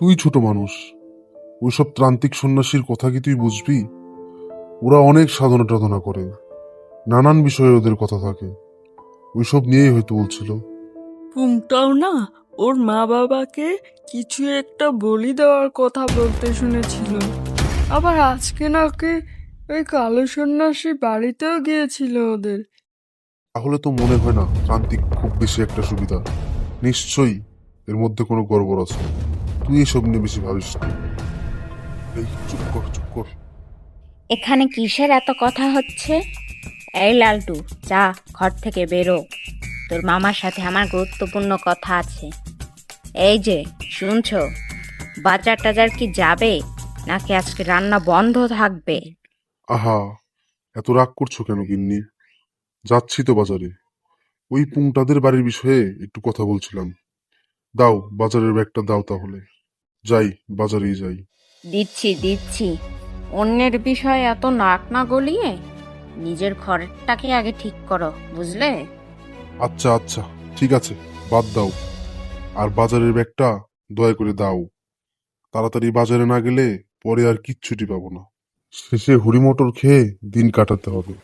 তুই ছোট মানুষ। ওইসব ত্রান্তিক সন্ন্যাসীর কথা কি তুই বুঝবি? ওরা অনেক সাধনা টাধনা করে। নানান বিষয়ে ওদের কথা থাকে। ওইসব নিয়েই হয়তো বলছিল। পুংটাও না ওর মা বাবাকে কিছু একটা বলি দেওয়ার কথা বলতে শুনেছিল। আবার আজকে নাকি ওই কালো সন্ন্যাসী বাড়িতেও গিয়েছিল ওদের। তাহলে তো মনে হয় না ত্রান্তিক খুব বেশি একটা সুবিধা। নিশ্চয়ই এর মধ্যে কোনো গড়বড় আছে। তুই এসব নিয়ে বেশি ভাবিস না। এই চুপ কর চুপ কর। এখানে কিসের এত কথা হচ্ছে? এই লালটু যা ঘর থেকে বেরো। তোর মামার সাথে আমার গুরুত্বপূর্ণ কথা আছে। এই যে শুনছো? বাজার টাজার কি যাবে? নাকি আজকে রান্না বন্ধ থাকবে? আহা এত রাগ করছ কেন গিন্নি? যাচ্ছি তো বাজারে। ওই পুংটাদের বাড়ির বিষয়ে একটু কথা বলছিলাম। দাও বাজারের ব্যাগটা দাও তাহলে। যাই বাজারেই যাই। দিচ্ছি দিচ্ছি। অন্যের বিষয়ে এত নাক না গলিয়ে নিজের ঘরটাকে আগে ঠিক করো বুঝলে? আচ্ছা আচ্ছা ঠিক আছে বাদ দাও। আর বাজারের ব্যাগটা দয়া করে দাও। তাড়াতাড়ি বাজারে না গেলে পরে আর কিচ্ছুটি পাবো না। শেষে হুড়ি মটর খেয়ে দিন কাটাতে হবে।